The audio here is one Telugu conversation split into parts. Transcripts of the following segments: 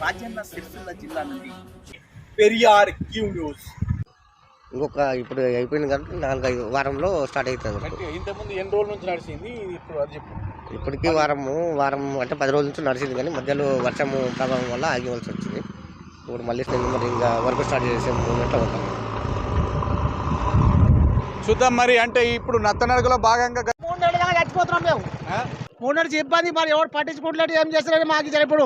రాజన్న సిరిసిల్ల జిల్లా నుండి పెరియార్ క్యూ న్యూస్. ఇంకొక ఇప్పుడు అయిపోయింది కాబట్టి నాలుగు ఐదు వారంలో స్టార్ట్ అవుతుంది అంటే ఇంతకుముందు ఎన్ని రోజుల నుంచి నడిచింది? ఇప్పుడు అది చెప్పు. ఇప్పటికీ వారము వారం అంటే పది రోజుల నుంచి నడిచింది కానీ మధ్యలో వర్షము ప్రభావం వల్ల ఆగివలసి వచ్చింది. ఇప్పుడు మళ్ళీ మరి ఇంకా వర్క్ స్టార్ట్ చేసే మూమెంట్లో ఉంటాం చూద్దాం మరి అంటే ఇప్పుడు నత్తనడకలో భాగంగా చచ్చిపోతున్నాం మేము. ఆ? మూడు నెలలు ఇబ్బంది మరి ఎవరు పట్టించుకుంటలేదు ఏం చేస్తారని మాకు ఇప్పుడు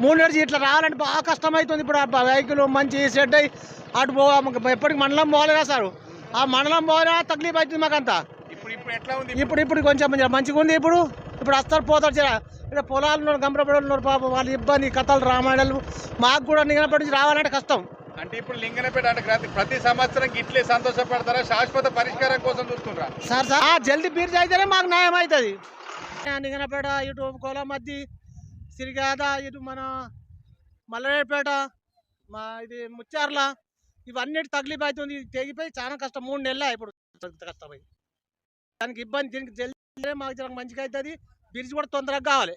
మూడు నెలలు ఇట్లా రావాలంటే బాగా కష్టమవుతుంది ఇప్పుడు ఆ వెహికల్ మంచి సెట్ అయ్యి అటు పో ఎప్పటికి మండలం పోవాలి కదా సార్? ఆ మండలం పోయినా తక్లీఫ్ అవుతుంది మాకంతా. ఇప్పుడు ఇప్పుడు ఎట్లా ఉంది? ఇప్పుడు ఇప్పుడు కొంచెం మంచిగా ఉంది ఇప్పుడు. ఇప్పుడు వస్తారు పోతారు జర. ఇక్కడ పొలాలు ఉన్నారు గంభరపడి ఉన్నారు పాపం వాళ్ళు ఇబ్బంది కథలు రామాయణాలు మాకు కూడా నిఘనపడి నుంచి రావాలంటే కష్టం. అంటే ఇప్పుడు లింగనపేట అంటే ప్రతి- సంవత్సరం ఇట్లే సంతోషపడతారా? శాశ్వత పరిష్కారం కోసం చూస్తుండ్రా? సార్ సార్ జల్దీ బీర్జ్ అయితేనే మాకు న్యాయం అవుతుంది. నిగనపేట ఇటు కోలమద్ది సిరిగాద ఇటు మన మల్లరేపేట మా ఇది ముచ్చార్ల ఇవన్నీ తగిలిపోయి అవుతుంది ఇది తెగిపోయి చాలా కష్టం. మూడు నెలలు ఇప్పుడు కష్టమై దానికి ఇబ్బంది దీనికి జల్దీ మాకు మంచిగా అవుతుంది. బ్రిడ్జ్ కూడా తొందరగా కావాలి.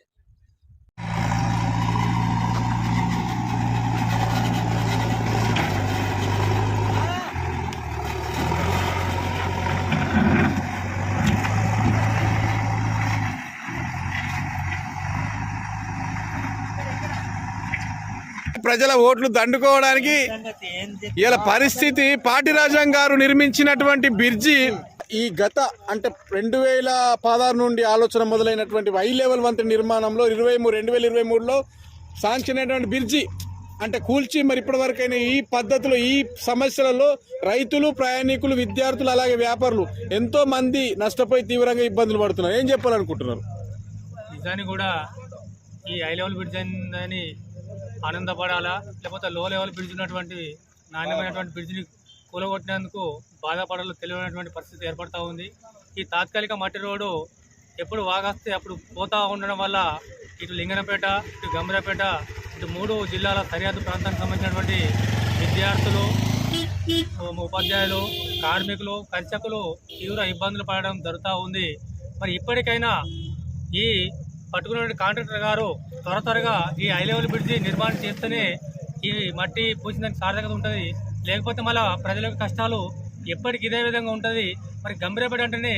ప్రజల ఓట్లు దండుకోవడానికి ఇలా పరిస్థితి పాటిరాజం గారు నిర్మించినటువంటి బిర్జి ఈ గత అంటే రెండు వేల పదహారు నుండి ఆలోచన మొదలైనటువంటి హై లెవెల్ వంతెన నిర్మాణంలో ఇరవై మూడు రెండు వేల ఇరవై మూడులో శాంక్షన్ అయినటువంటి బిర్జి అంటే కూల్చి మరి ఇప్పటి వరకైనా ఈ పద్ధతిలో ఈ సమస్యలలో రైతులు ప్రయాణికులు విద్యార్థులు అలాగే వ్యాపారులు ఎంతో మంది నష్టపోయి తీవ్రంగా ఇబ్బందులు పడుతున్నారు. ఏం చెప్పాలనుకుంటున్నారు? నిజానికి కూడా ఈ హై లెవెల్ బ్రిడ్జ్ అయిందని ఆనందపడాలా? లేకపోతే లో లెవెల్ బ్రిడ్జ్ ఉన్నటువంటి నాణ్యమైనటువంటి బ్రిడ్జ్ని కూలగొట్టినందుకు బాధపడాలో తెలియనటువంటి పరిస్థితి ఏర్పడుతూ ఉంది. ఈ తాత్కాలిక మట్టి రోడ్డు ఎప్పుడు వాగాస్తే అప్పుడు పోతా ఉండడం వల్ల ఇటు లింగనపేట ఇటు గంభీరపేట ఇటు మూడు జిల్లాల సరిహద్దు ప్రాంతానికి సంబంధించినటువంటి విద్యార్థులు ఉపాధ్యాయులు కార్మికులు కర్షకులు తీవ్ర ఇబ్బందులు పడడం జరుగుతూ ఉంది. మరి ఇప్పటికైనా ఈ పట్టుకున్నటువంటి కాంట్రాక్టర్ గారు త్వర త్వరగా ఈ హై లెవెల్ బ్రిడ్జి నిర్మాణం చేస్తేనే ఈ మట్టి పూసినందుకు సార్థకత ఉంటుంది. లేకపోతే మళ్ళా ప్రజల యొక్క కష్టాలు ఎప్పటికి ఇదే విధంగా ఉంటుంది. మరి గంభీరపడి అంటేనే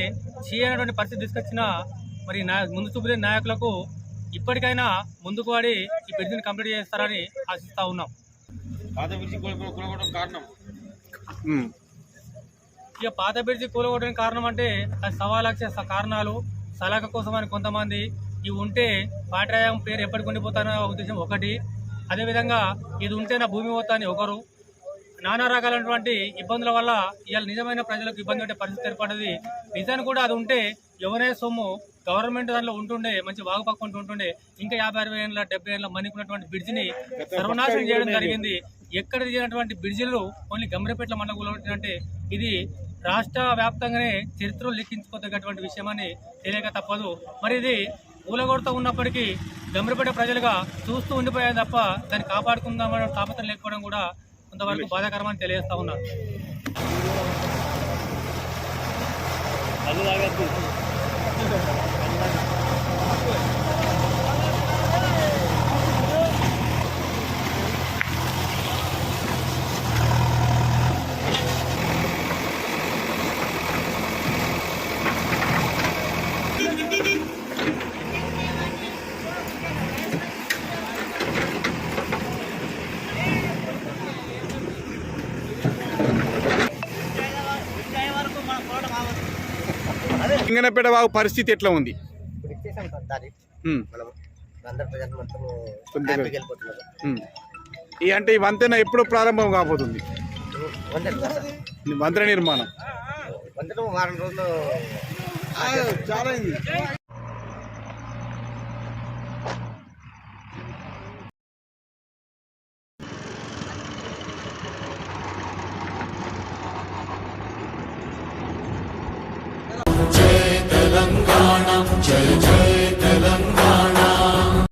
చేయనటువంటి పరిస్థితి తీసుకొచ్చిన మరి నా ముందు చూపులే నాయకులకు ఇప్పటికైనా ముందుకు వాడి ఈ బ్రిడ్జిని కంప్లీట్ చేస్తారని ఆశిస్తా ఉన్నాం. ఉమ్. ఇక పాత బ్రిడ్జి కూలగొట్టడానికి కారణం అంటే అది సవా లక్ష కారణాలు సలహా కోసం అని కొంతమంది ఇవి ఉంటే పాటరాయం పేరు ఎప్పటికి ఉండిపోతానో ఉద్దేశం ఒకటి. అదేవిధంగా ఇది ఉంటే నా భూమి పోతాని ఒకరు. నానా రకాలైనటువంటి ఇబ్బందుల వల్ల ఇవాళ నిజమైన ప్రజలకు ఇబ్బంది ఉండే పరిస్థితి ఏర్పడ్డది. నిజానికి కూడా అది ఉంటే ఎవరైనా సొమ్ము గవర్నమెంట్ దాంట్లో ఉంటుండే మంచి వాగుపక్కుంటూ ఉంటుండే ఇంకా యాభై అరవై ఏళ్ళ డెబ్బై ఏళ్ళ మన్నికున్నటువంటి బ్రిడ్జిని సర్వనాశనం చేయడం జరిగింది. ఎక్కడ తీసినటువంటి బ్రిడ్జిలు ఓన్లీ గమ్రపేట్ల మండలంలో అంటే ఇది రాష్ట్ర వ్యాప్తంగానే చరిత్రలు లెక్కించుకోదగ్గటువంటి విషయమని తెలియక తప్పదు. మరి ఇది ఊలగొడుతూ ఉన్నప్పటికీ గమ్రపేట ప్రజలుగా చూస్తూ ఉండిపోయాయి తప్ప దాన్ని కాపాడుకుందామనే తాపత్రం లేకపోవడం కూడా కొంతవరకు బాధాకరమని తెలియజేస్తా ఉన్నారు లింగనపేట వాగు పరిస్థితి ఎట్లా ఉంది. ఈ అంటే ఈ వంతెన ఎప్పుడు ప్రారంభం కాబోతుంది? వంతెన నిర్మాణం. వారం రోజులు చాలా प्राणम् जय जय तेलङ्गाना